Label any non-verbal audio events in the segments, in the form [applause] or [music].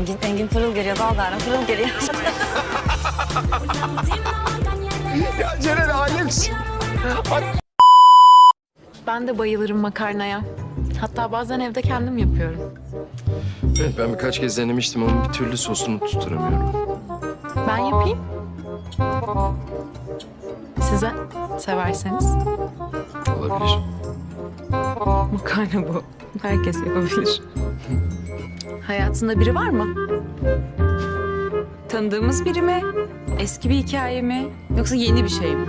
Engin, Engin pırıl geliyor. Dalgarım pırıl geliyor. [laughs] Ya Ceren alemsin. Ben de bayılırım makarnaya. Hatta bazen evde kendim yapıyorum. Evet ben birkaç kez denemiştim ama bir türlü sosunu tutturamıyorum. Ben yapayım. Size severseniz. Olabilir. Makarna bu. Herkes yapabilir. Hayatında biri var mı? Tanıdığımız biri mi? Eski bir hikaye mi? Yoksa yeni bir şey mi?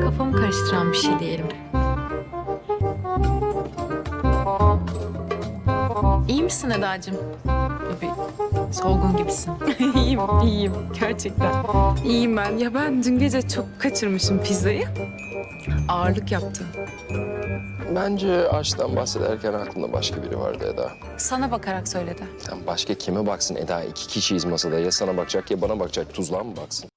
Kafamı karıştıran bir şey diyelim. İyi misin Eda'cığım? Bir solgun gibisin. [laughs] iyiyim, iyiyim. Gerçekten. İyiyim ben. Ya ben dün gece çok kaçırmışım pizzayı. Ağırlık yaptı. Bence aşktan bahsederken aklında başka biri vardı Eda. Sana bakarak söyledi. Sen başka kime baksın Eda? İki kişiyiz masada. Ya sana bakacak ya bana bakacak. Tuzluğa mı baksın?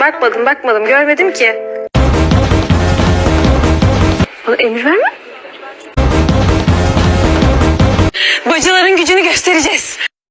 Bakmadım bakmadım görmedim ki. environment